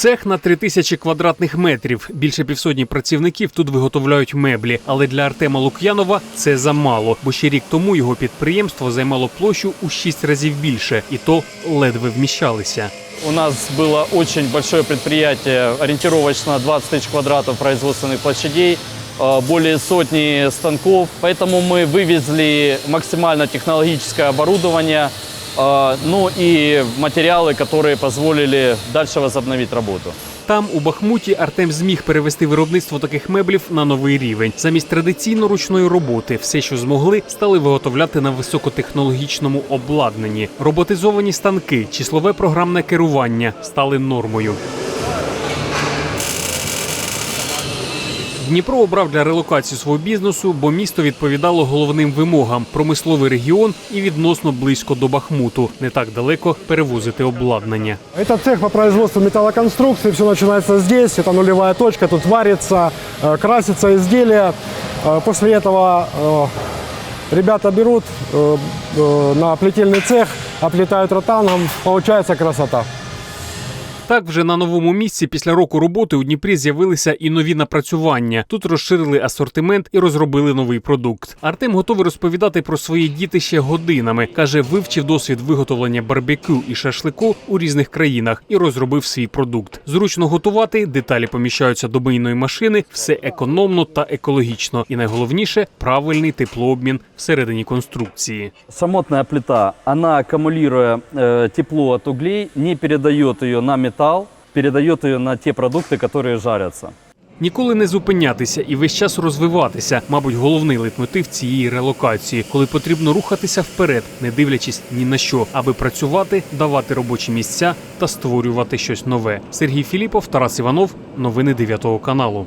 Цех на три тисячі квадратних метрів. Більше півсотні працівників тут виготовляють меблі. Але для Артема Лук'янова це замало, бо ще рік тому його підприємство займало площу у шість разів більше, і то ледве вміщалися. У нас было очень большое предприятие, ориентировочно 20 тысяч квадратов производственных площадей, э, более сотни станков. Поэтому мы вывезли максимально технологическое оборудование, э, ну и материалы, которые позволили дальше возобновить работу. Там, у Бахмуті, Артем зміг перевести виробництво таких меблів на новий рівень. Замість традиційно ручної роботи, все, що змогли, стали виготовляти на високотехнологічному обладнанні. Роботизовані станки, числове програмне керування стали нормою. Дніпро обрав для релокації свого бізнесу, бо місто відповідало головним вимогам: промисловий регіон і відносно близько до Бахмуту, не так далеко перевозити обладнання. Это цех по производству металлоконструкций. Все начинается здесь. Это нулевая точка. Тут варится, э, красится изделие. Э, После этого э, ребята берут э, э, на плетельный цех, оплетают ротангом. Получается красота. Так, вже на новому місці після року роботи у Дніпрі з'явилися і нові напрацювання. Тут розширили асортимент і розробили новий продукт. Артем готовий розповідати про свої дітище годинами. каже, вивчив досвід виготовлення барбекю і шашлику у різних країнах і розробив свій продукт. Зручно готувати, деталі поміщаються до мийної машини, все економно та екологічно. І найголовніше правильний теплообмін всередині конструкції. Самотная плита, она аккумулируя э, тепло от углей, не передает ее на металл, передает ее на те продукты, которые жарятся. Ніколи не зупинятися і весь час розвиватися, мабуть, головний лейтмотив цієї релокації, коли потрібно рухатися вперед, не дивлячись ні на що, аби працювати, давати робочі місця та створювати щось нове. Сергій Філіпов, Тарас Іванов, новини 9 каналу.